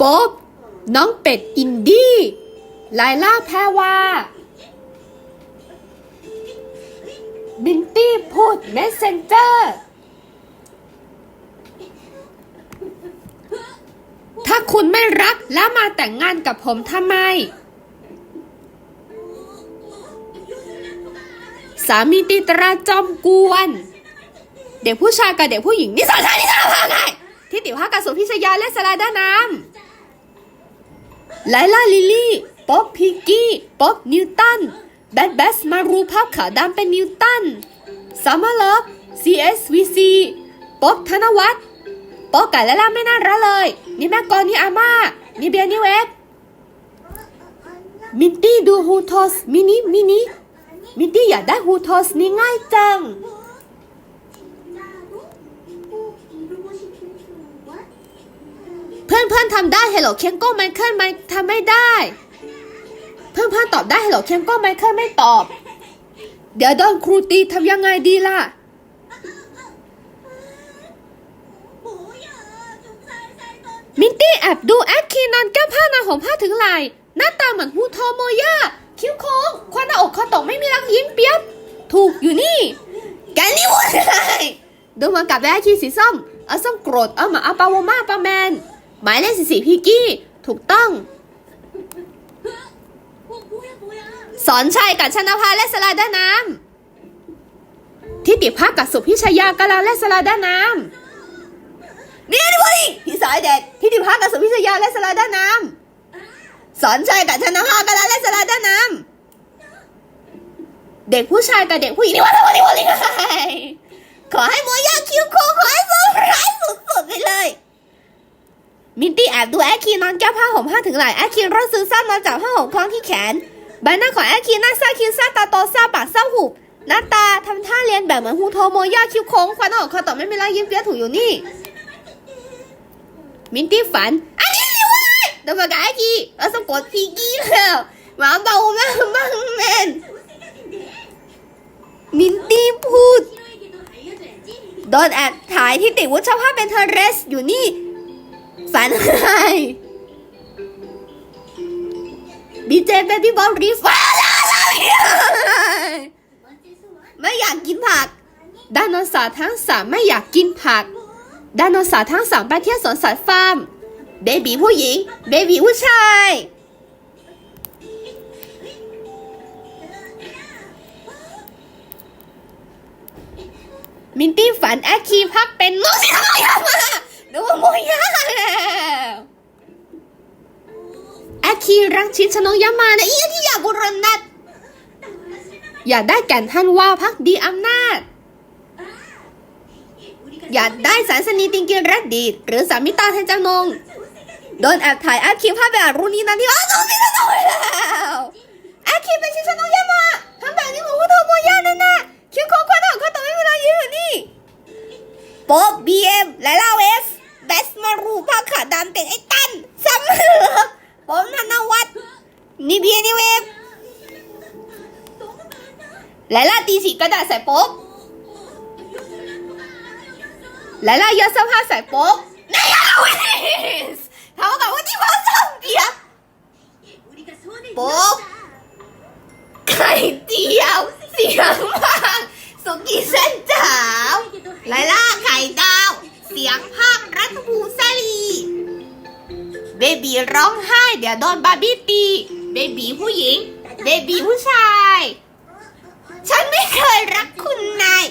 ป๊อบน้องเป็ดอินดี้ไลล่าแพรวาบินตี้พูดเมสเซนเจอร์ถ้าคุณไม่รักแล้วมาแต่งงานกับผมทำไม สามีตีตราจอมกวน เด็กผู้ชายกับเด็กผู้หญิง นี่สอนชายนี่สอนว่าไงที่ติวห้ากับสุพิชยาและสลาด้าน้ำ ไลล่าลิลลี่ ป๊อบพิกกี้ ป๊อบนิวตัน แบทแบสมารูภาพขาวดำเป็นนิวตันซัมเมอร์เลิฟ CSVC ป๊อบธนวัฒน์ป๊อบไก่และล่าไม่น่ารักเลย นี่แม่กรนี่อาม่า นี่เบียร์นี่เวฟมินตี้ดูฮูทอสมินิมินิมินตี้อยากได้ฮูทอสนี่ง่ายจัง เพื่อนเพื่อนๆทำได้ Hello เคนโก้ไมเคิลไม่ทำไม่ได้ เพื่อนเพื่อนๆตอบได้ Hello เคนโก้ไมเคิลไม่ตอบ เดี๋ยวโดนครูตีทำยังไงดีล่ะมินตี้แอบดูแอคคีนอนแก้ผ้านอนห่มผ้าถึงไหล่หน้าตาเหมือนฮูโทโมย่าคิ้วโค้งควันหน้าอกคอตกไม่มีรักยิ้มเปียบ ถูกอยู่นี่ แกนี่วุ่นเลยดูมือนกับแอคคีสีส้มอาส้มโกรธเอามาเอาปาวมาปาแมน หมายเลขสี่สี่พี่กี้ ถูกต้อง สอนชัยกับชนภาและสลาด้าน้ำทิติภาคกับสุพิชยากาลาและสลาด้าน้ำนี่นี่พอดีพี่สายเด็ดทิติภาคกับสุพิชยาและสลาด้าน้ำสอนชัยกับชนภากาลาและสลาด้าน้ำเด็กผู้ชายกับเด็กผู้หญิงนี่ว่าทำไมนี่พอดีไงขอให้โมย่าคิวโคขอให้เซอร์ไพรส์สุดๆไปเลย มินตี้แอบดูแอคคีนอนแก้ผ้าห่มผ้าถึงไหล่แอคคีรอดซื้อซ่านอนจับผ้าห่มคล้องที่แขนใบหน้าของแอคคีหน้าซ่าคิ้วซ่าตาโตซ่าปากซ่าหุบหน้าตาทำท่าเรียนแบบเหมือนฮูโทโมย่าคิ้วโค้งควันออกคอต่อไม่มีรอยยิ้มเปี้ยถูกอยู่นี่ มินตี้ฝันอันนี้สิวะเดี๋ยวมากับแอคคีแล้วสะกดพีกี้แล้วหมาเบามากมากแมนมินตี้พูดโดนแอบถ่ายที่ติดวุฒิชอบภาพเป็นเทอร์เรสอยู่นี่ ฝันอะไรบีเจเบบี้บอลรีฟันไม่อยากกินผักไดโนเสาร์ทั้งสามไม่อยากกินผักไดโนเสาร์ทั้งสามไปเที่ยวสวนสัตว์ฟาร์มเบบีผู้หญิง เบบีผู้ชายมินตี้ฝันแอคคีพักเป็นโมซิโมยามา ดูว่าโมยาแอคคีรักชินชนกยามานะอีที่อยากบุรณัตอยากได้แก่นท่านว่าพักดีอำนาจ อยากได้สารสนีติงกินรักดีหรือสามิตาเทนจำนงโดนแอบถ่ายอคคีภาพแบบรุ่นนี้นะที่อ้าวโดนสิโดนแล้วอคคีเป็นชินชนกยามาทำแบบนี้เหมือนว่าโมยานั่นน่ะคิวโค้งควันออกเขาต่อไม่เวลายืนอยู่นี่ป๊บบีเอ็มและลาเวฟ เบสมารูภาพขาดำเป็นไอ้ตันซัมเมอร์ผมธนวัฒน์นี่เบียนี่เวฟและลาตีสีกระดาษใส่โป๊บและลายศเสื้อผ้าใส่โป๊บนายลาเวสเท่ากับว่าที่ว่าซัมเบียร์โป๊บไข่เจียวเสียงมาก ดี๋ยวโดนบาร์บี้ตีเบบีผู้หญิง เบบีผู้ชาย ฉันไม่เคยรักคุณนาย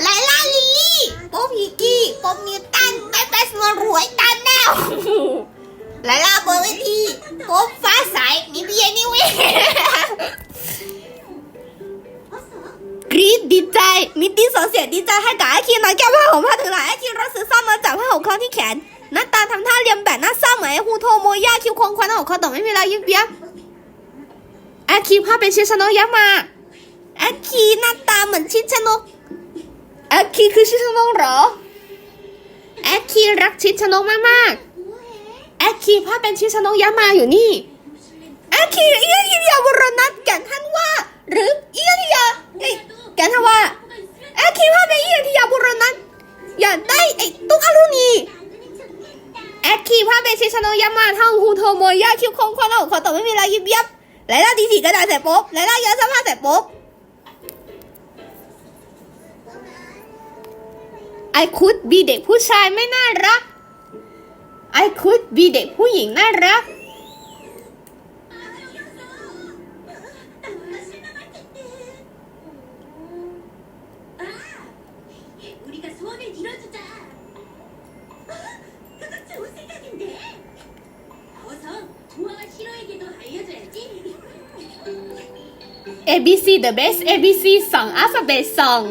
ไลล่าลิลี่โป๊พิกกี้โป๊นิวตันแบทแบสมารวยตันแนวไลล่าเบอร์เวทีโป๊ฟ้าใสมีเบียนี่เว้ยกรีดดีใจ มิตตี้ส่งเสียงดีใจให้กับไอคิวนอนแก้ผ้าห่มผ้าถึงหลังไอคิวรถซื้อซ่อมมาจากผ้าห่มคล้องที่แขน หน้าตาทำท่าเลียมแบบหน้าเศร้าเหมือนไอ้ฮูโทโมย่าคิวโคงควันออกคอต่อไม่มีรอยยิ้มเปียบไอคิวภาพเป็นชิชนยักษ์มาไอคิวหน้าตาเหมือนชิชโนกไอคิวคือชิชนเหรอไอคิวรักชิชโนกมากๆไอคิวภาพเป็นชิชนยักษ์มาอยู่นี่ไอคิวเอียทิยาวรนัทแก่นท่านว่า หรือเอียทิยาแก่นท่านว่าแอคคิดว่าเป็นเอีที่ยาบุรนัทอยากได้ไอ้ตุ๊กอารุณี แอดคีภาพเบชิชโนยามาท่องฮูโทโมยาคิวคงคนเอาขอตอบไม่มีอะไรยิบยับไลล่าดีสีกระดาษเสร็ปุ๊บไลล่าเยอะสมาเสร็จปุ๊บไอคุดบีเด็กผู้ชายไม่น่ารักไอคุดบีเด็กผู้หญิงน่ารัก ABC The Best ABC สอง Alphabet Song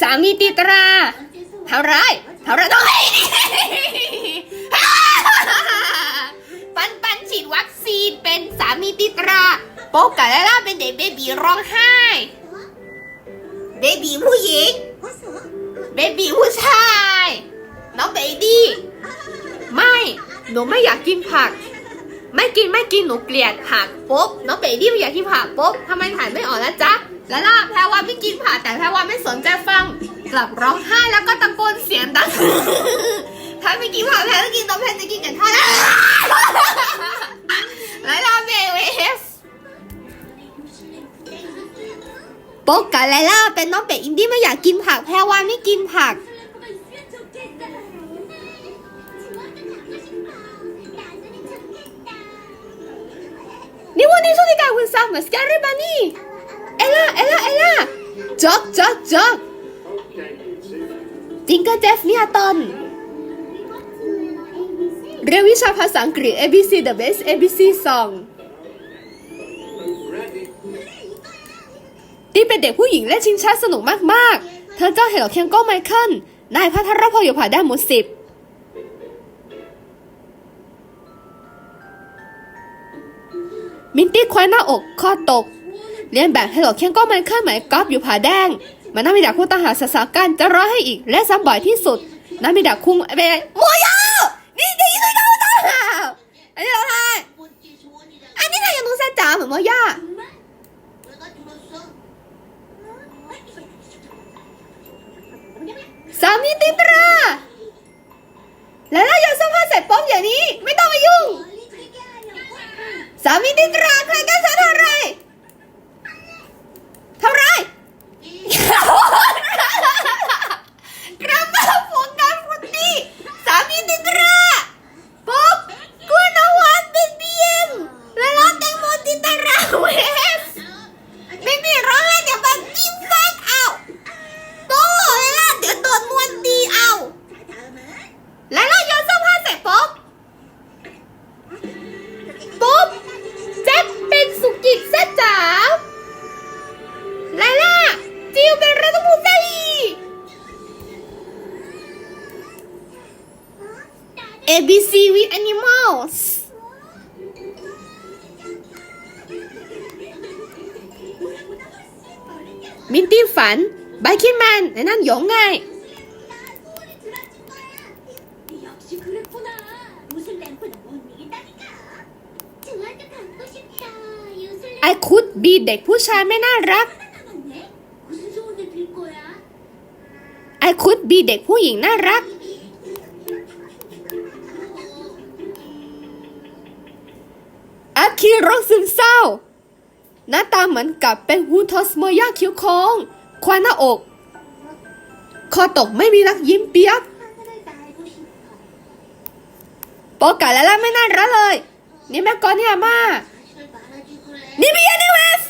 สามีตีตราเท่าไรเท่าไรต้องปันปันฉีดวัคซีนเป็นสามีติตรา โป๊กกะและล่าเป็นเด็กเบบีร้องไห้ เบบีผู้หญิง เบบีผู้ชาย น้องเบบี้ ไม่ หนูไม่อยากกินผัก ไม่กินไม่กินหนูเกลียดผักปุ๊บน้องเบบี้ไม่อยากกินผักปุ๊บทำไมถ่ายไม่ออกนะจ๊ะแล้วล่ะแพรว่าไม่กินผักแต่แพรว่าไม่สนใจฟัง กลับร้องไห้แล้วก็ตะโกนเสียงดังถ้าไม่กินผักแพรจะกินต้มแพรจะกินกันท่านแล้วล่ะเบเวสปุ๊กกับไลล่าเป็นน้องเป็ดอินดี้ไม่อยากกินผักแพรว่าไม่กินผัก นี่วันนี้ช่วงที่การคุณซักเหมือนสแกรี่บานี่เอล่าเอล่าเอล่าจ็อกจ็อกจ็อกจิงเกอร์เจฟเนียตอนเรียนวิชาภาษาอังกฤษ ABC the best ABC song นี่เป็นเด็กผู้หญิงเล่นชิงช้าสนุกมาก ๆ เธอเจ้าเห็นหรอเคียงก็ไมเคิลนายพัทรพงศ์อยู่ผ่าได้หมดสิบ มินตี้ควายหน้าอกข้อตกเลียนแบบให้หลอกเคีงก็มันเคลื่อนไหวกอล์ฟอยู่ผาแดง มันน่ามีดาคู่ต่างหาสาสาการจะร้อยให้อีก และซ้ำบ่อยที่สุดน่ามีดาคุ้งเบย์มวยานี่ดีสุดยอดต่างหาอันนี้เอะไรอันนี้นายยังต้องแซ่จ๋าเหมือนมวยาสามีติตราแล้วเราอยนเสื้อผ้าเสร็จปุ๊บอย่างนี้ ไม่ต้องมายุ่ง สามีติดตราใครกันฉันทำอะไรทำอะไรกระเป๋าโฟกัสฟุตตี้สามีติดตรา หยงไง 역시 그랬구나. 무슨 램프는 못 이기다니까. 좋아도 갖고 싶다. 요술 ไอคุดบีเด็กผู้ชายไม่น่ารัก 램프 남았네. 무슨 소원을 빌 거야? ไอคุดบีเด็กผู้หญิงน่ารัก อาคีโรคซึมเศร้า หน้าตาเหมือนกับเป็นฮูทอสโมยาคิ้วโค้งคว้าหน้าอก คอตกไม่มีรักยิ้มเปียกโปกะและล่าไม่น่ารักเลย นี่แม่กอนเนี่อยมานี่มีอันนี้เวส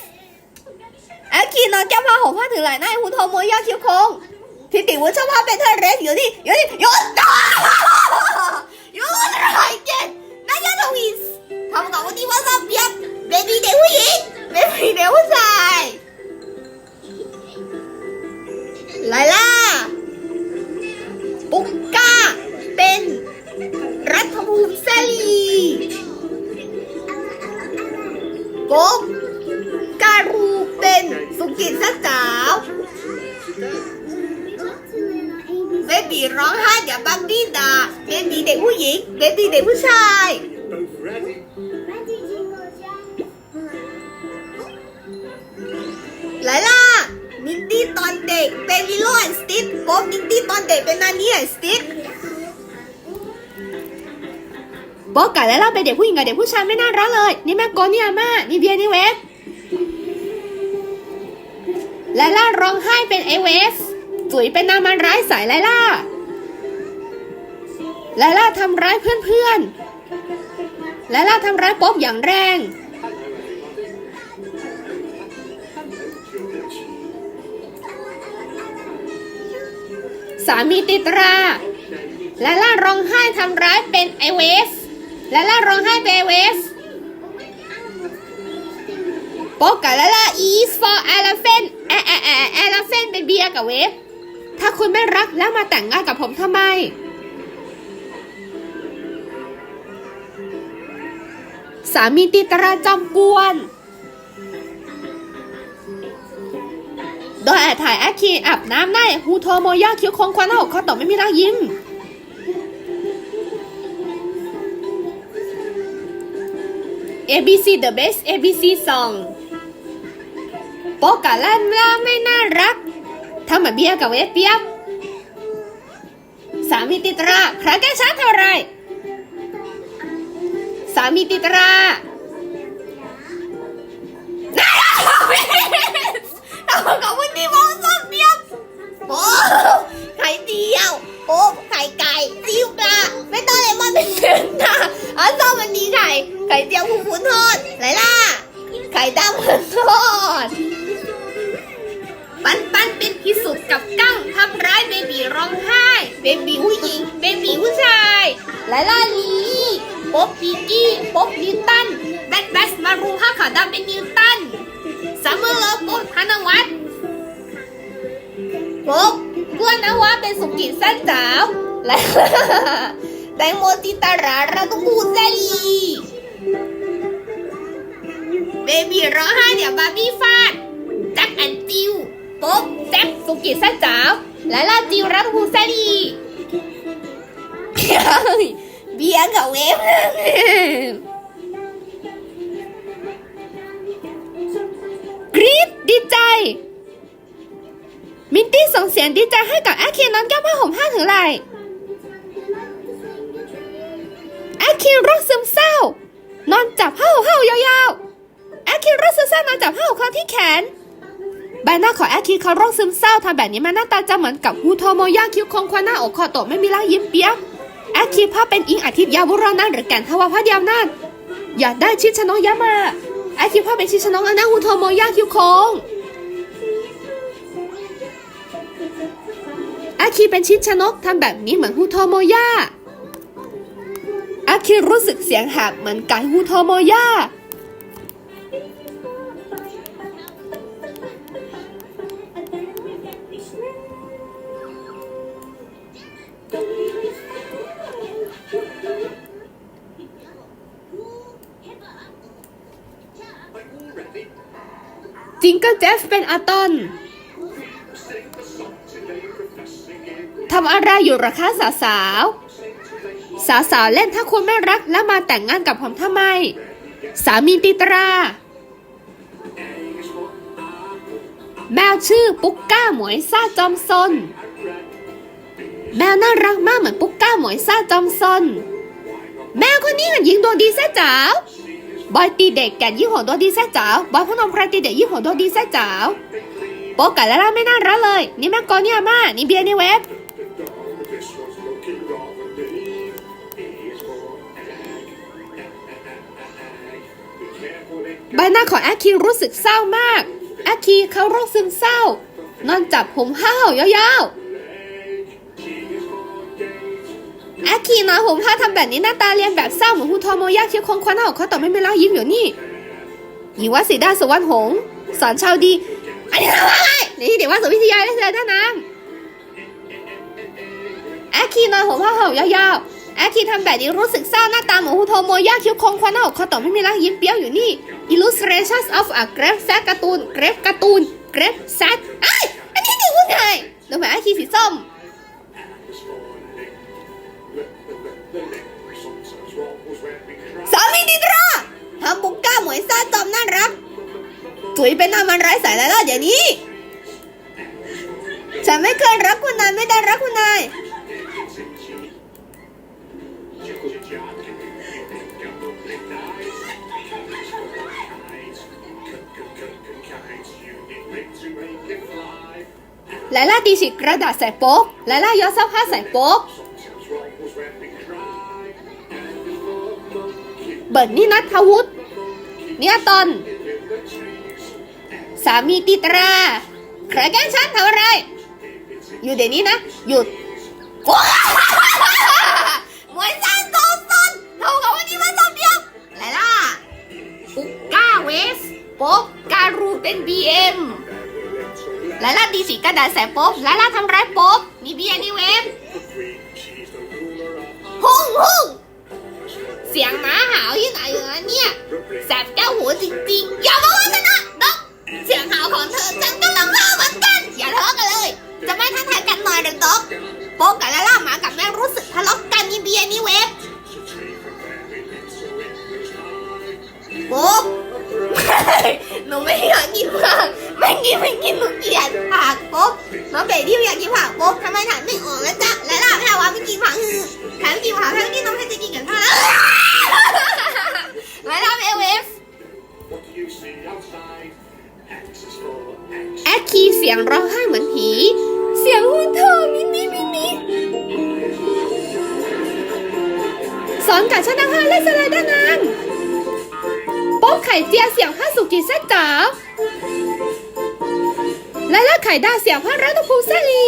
แอคกีนอนแก้ผ้าห่มผ้าถือไหล่หน้าหุ่นทอมวยยาคิ้วคงทิติวุฒิชอบภาเป็นเธอเรสอยู่นี่อยู่นี่อยู่ต่อองไรเจนนั่นก็ทวีสทำกับวันนี้ว่าจะเปียบเบบี้เด็กผู้หญิงเบบี้เด็กผู้ชาย เด็กผู้ชายไม่น่ารักเลย นี่แม่โกนี่อาม่านี่เบียนี่เวฟไลล่าร้องไห้เป็นเอเวฟจุ๋ยเป็นนางมันร้ายสายไลล่าไลล่าทำร้ายเพื่อนๆไลล่าทำร้ายป๊บอย่างแรงสามีติดรา และล่าร้องไห้ทำร้ายเป็นไอเวฟ ละล่าร้องไห้เป็นไอเวฟโป๊กกับละล่า is for elephant แอะแอะแอะ elephant เป็นเบียร์กับเวฟถ้าคุณไม่รักแล้วมาแต่งงานกับผมทำไม สามีติดราจอมกวน โดยแอบถ่ายแอคคีอาบน้ำในฮูโทโมยาคิ้วคงควันหน้อกเขาตอไม่มีรอยยิ้ม ABC the best ABC song โปกกะลั่นล่าไม่น่ารักทำเหมือนเบี้ยกับเวฟเปียบสามีติตราครแกช้าเท่าไร สามีติตราเรากับวันนี้มองสอบเดียวโอ้ไข่เดียว โอ้ไข่ไก่ซิวปลาไม่ต้องเลยมันเป็นเสือนะอ๋อชอบวันนี้ไข่ไข่เจียวผู้ขุนทอดไรล่ะไข่ดำขุนทอดปันปันเป็นที่สุดกับกั้งทำร้ายเบบีร้องไห้เบบีผู้หญิงเบบีผู้ชายไลล่าลีป๊อบปีกี้ป๊อบนิวตันแบทแบสมารูห้าขาดำเป็นนิวตันซัมเมอร์เลิฟปุ๊บธนวัฒน์ปุ๊บ กวนนวะเป็นสุกิสั้นสาว และแตงโมจิตาราราตุกูเซลีเบบีร้องไห้เดี๋ยวบาร์บี้ฟาดแจ็คแอนจิวโป๊บแจ็คสุกิซ่าจ๋าวและลาจิวรัตฮูซาดีเบียร์กับเวฟกรี๊ดดีใจ มินตี้ส่งเสียงดีใจให้กับแอคคินนอนแก้ผ้าห่มผ้าถึงไหลแอคคินรักซึมเศร้า นอนจับผ้าห่มผ้ายาวๆแอคคินรักซึมเศร้านอนจับผ้าห่มเขาที่แขนใบหน้าของแอคคินเขาโรคซึมเศร้าทำแบบนี้มันหน้าตาจะเหมือนกับฮูโทโมย่าคิ้วคงควันหน้าอกคอโตกไม่มีรอยยิ้มเปียกแอคคินภาพเป็นอิงอาทิตย์ยาวุรอนันหรือแก่นทวาพระเดียวนั่นอยากได้ชิดชนกยามาแอคคินภาพเป็นชิดชนอันนั้นฮูโทโมย่าคิ้วคง คคิเป็นชิดชนกทำแบบนี้เหมือนฮูโทโมยาอคคิรู้สึกเสียงหักเหมือนไก่ฮูโทโมยาจิงเกิลเจฟเป็นอาตอน ทำอะไรอยู่หรอคะสาวสาวสาวสาวเล่นถ้าคุณไม่รักแล้วมาแต่งงานกับผมทำไม สามีติตรา แมวชื่อปุ๊กก้าหมวยซาจอมซนแมวน่ารักมากเหมือนปุ๊กก้าหมวยซาจอมซนแมวคนนี้มันยิงดวงดีแซ่จ๋าวบอยตีเด็กแก่ยี่ห้อตัวดีแซ่จ๋าวบอยพนมพรตีเด็กยี่ห้อตัวดีแซ่จ๋าวโป๊กกันแล้วล่ะไม่น่ารักเลย นี่แม่กอนี่ยมานี่เบียร์นี่เวฟ ใบหน้าของแอคคีรู้สึกเศร้ามากแอคคีเขาโรคซึมเศร้า นอนจับผมห้าวยาวๆแอคคีนอนผมผ้าทำแบบนี้หน้าตาเรียนแบบเศร้าเหมือนฮูโทโมยาคิ้วคงควันหน้าอกเขาต่อไม่มีรอยยิ้มอยู่นี่หญิงวัดศรีดาสวรรณหงษ์สอนชาวดี อันนี้ทำอะไรนี่เดี๋ยวว่าสุวิทยาได้เลยท่านน้ำแอคคีนอนผมผ้าห่มยาวๆ อคคีทำแบบนี้รู้สึกเศร้าหน้าตาเหมือนฮูโทโมยาคิ้วคงควันหน้าอกเขาต่อไม่มีรอยยิ้มเปี้ยวอยู่นี่ Illustrations of a Graph Set การ์ตูน Graph การ์ตูน Graph Set ไอ้อันนี้ถึงผู้ชายดูเหมือนแอคคีสีส้มสามีดิตราทำบุกก้าหมวยซ่าจอมน่ารักจุ๋ยเป็นนางมันไร้สายแล้วเดี๋ยวนี้ ฉันไม่เคยรักคุณนายไม่ได้รักคุณนาย ไลล่าตีฉีกกระดาษใส่โป๊กไลล่าย้อมเสื้อผ้าใส่โป๊กเบิร์ดนี่นัทวุฒิเนี่ยตอนสามีติตราใครแกล้งฉันทำอะไร อยู่เดี๋ยวนี้นะ หยุดโอ้มวยสร้างโกซนเท่ากับวันนี้มาสอบเดียวไลล่าปุกก้าเวสโป๊กการูเป็นบีเอ็ม ไลล่าตีสีกระดาษแสบป๊บไลล่าทำร้ายป๊บมีเบีย สอนกับชนะห้าและสไลเดอร์นานโป๊กไข่เจียเสียงผ้าสุกิเส้นจ๋าและละไข่ดาเสียงผ้ารัตภูเซรี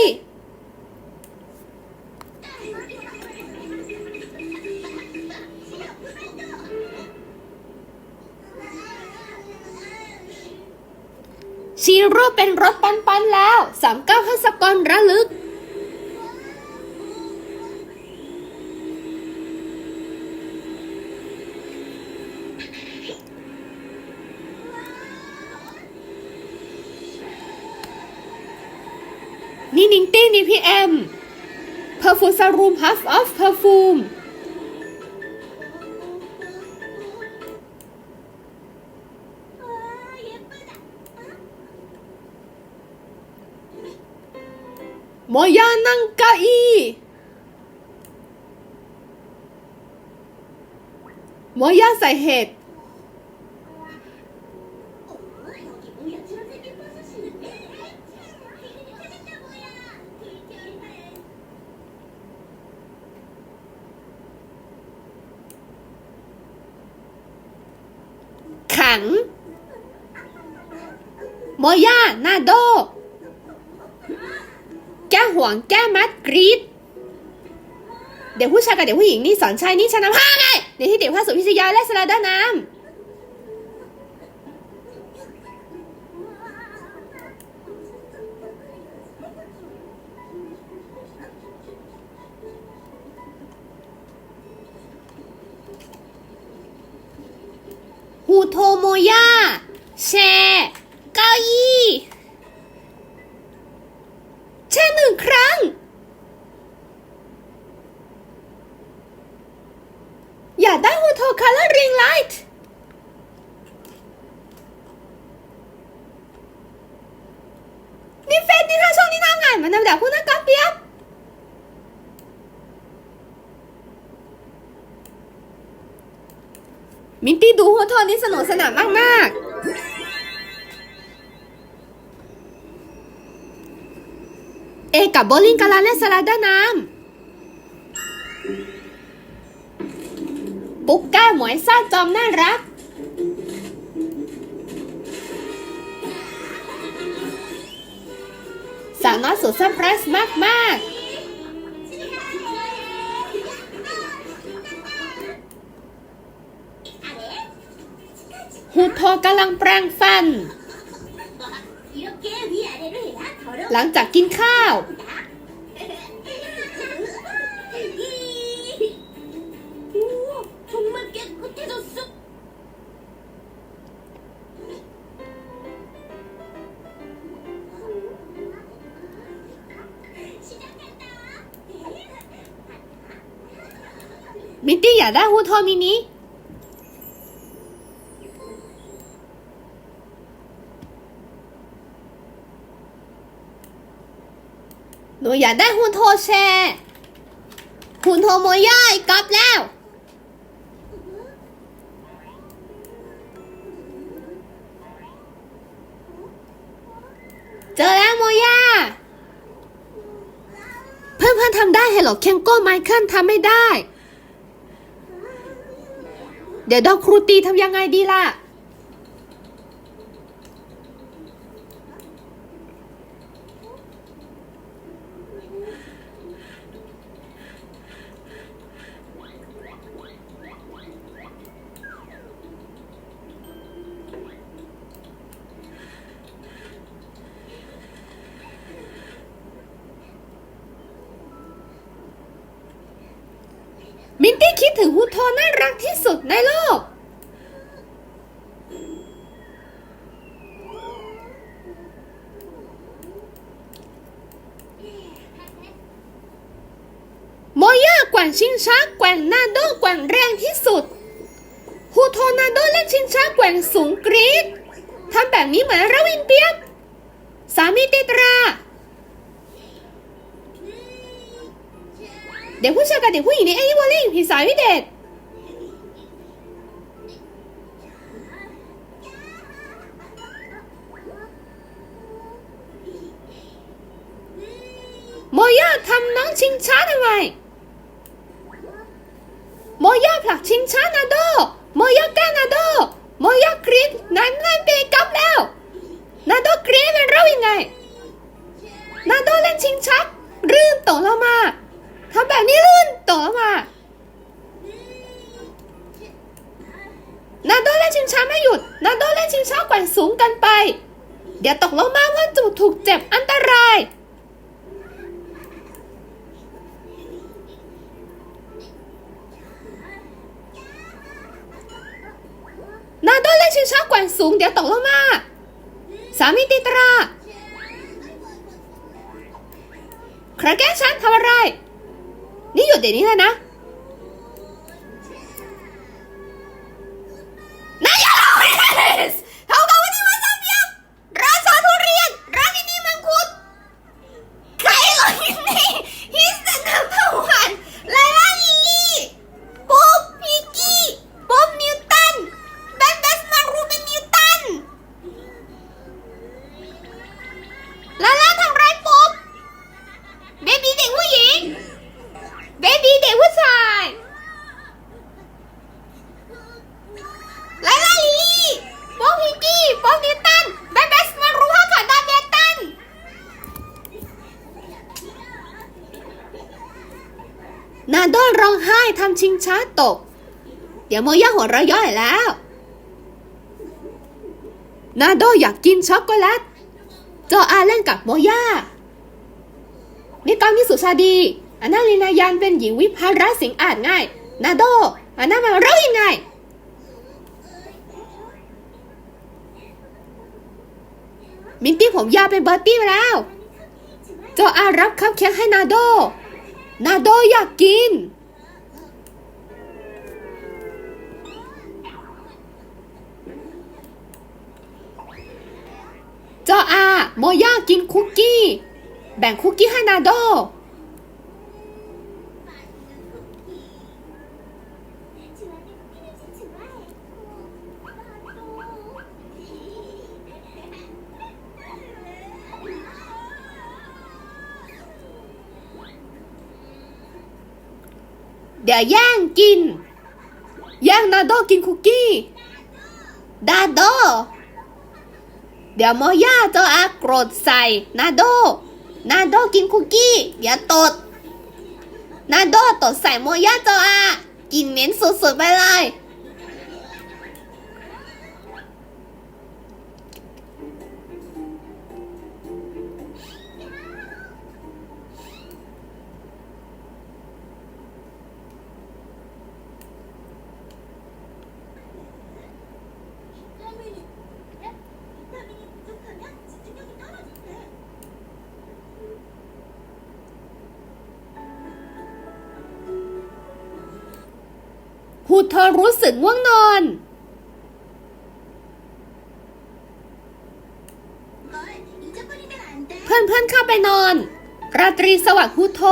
ชีรูปเป็นรถปันปันๆแล้วสามเก้าห้าสกรระลึก ตี้นี่พี่แอมเพอร์ฟูซารูมฮัฟออฟเพอร์ฟูมโมยานั่งเก้าอี้โมยาใส่เห็ด วงแก้มัดกรีดเด็กผู้ชายกับเด็กผู้หญิงนี่สอนชายนี่ชนะผ้าไงเด็กที่เด็กผ้าสุพิชยาและสลาดาน้ำฮูโทโมย่าแชเก้าอี้แช่หนึ่งครั้ง อยากได้ฮูโทคัลเลอร์ริงไลท์นี่เฟซนี่ถ้าช่องนี้ทำงานมันนำแบบคุณนักกอล์ฟเปียบมินตี้ดูฮูโทนี่ สนุกสนานมากๆเอกับโบลิ่งกาลาเล่นสไลเดอร์น้ำปุ๊กก้าหมวยซ่าจอมน่ารัก สาวน้อยสุดเซอร์ไพรส์มากมากๆ ธอกำลังแปรงฟัน หลังจากกินข้าว มิตี้อยากได้หูโทมินิ อยากได้หุ่นโทแชร์หุ่นโทโมย่าอีกลับแล้ว เจอแล้วโมย่าเพื่อนเพื่อนๆทำได้เหรอเคนโก้ไมเคิลทำไม่ได้ เดี๋ยวดอกครูตีทำยังไงดีล่ะ ตี้คิดถึงฮูโทน่ารักที่สุดในโลก โมย่าแกว่งชิงช้าแกว่งนาโดแกว่งแรงที่สุดฮูโทนาโดเล่นชิงช้าแกว่งสูงกรี เด็กผู้หญิงในเอลิวอลลิ่งผีสายวิเดชโมย่าทำน้องชิงช้าทำไมโมย่าผลักชิงช้านาโด โมย่าแกล้งนาโด โมย่ากรีดนั้นนั่นเปกลับแล้ว นาโดกรีดเป็นเรายังไง นาโดเล่นชิงชักลื่นตกลงมาทำแบบนี้ลื่นตกลงมา นาโดเล่นชิงช้าไม่หยุด นาโดเล่นชิงช้าแกว่งสูงเกันไป เดี๋ยวตกลงมาเพื่อนจูถูกเจ็บอันตราย นาโดเล่น ชิงช้ากวนสูงเดี๋ยวตกลงมาสามีติตรา ใครแกล้งฉันทำอะไร นี่หยุดเดี๋ยวนี้เลยนะ นาโดนร้องไห้ทำชิงช้าตก เดี๋ยวโมย่าหัวเราะย่อยแล้วนาโดอยากกินช็อกโกแลตโจอาเล่นกับโมย่านี่กองที่สุชาดีอันนาลีนายันเป็นหญิงวิภาระสิงอาจง่าย นาโดอันนามาเล่ายังไงมินตี้ผมยาวเป็นเบอร์ตี้มาแล้ว โจอารับคัพเค้กให้นาโด นาโดอยากกิน จอาโมย่ากินคุกกี้ แบ่งคุกกี้ให้นาโด เดี๋ยวแย่งกิน แย่งนาโดกินคุกกี้ ดาโด เดี๋ยวโมย่าโจอาโกรธใส่นาโดนาโดกินคุกกี้เดี๋ยวตดนาโดตดใส่โมย่าโจอากินเหม็นสุดๆไปเลย พูดเธอรู้สึกง่วงนอน เพื่อนๆเข้าไปนอน ราตรีสวัสดิ์พูดโท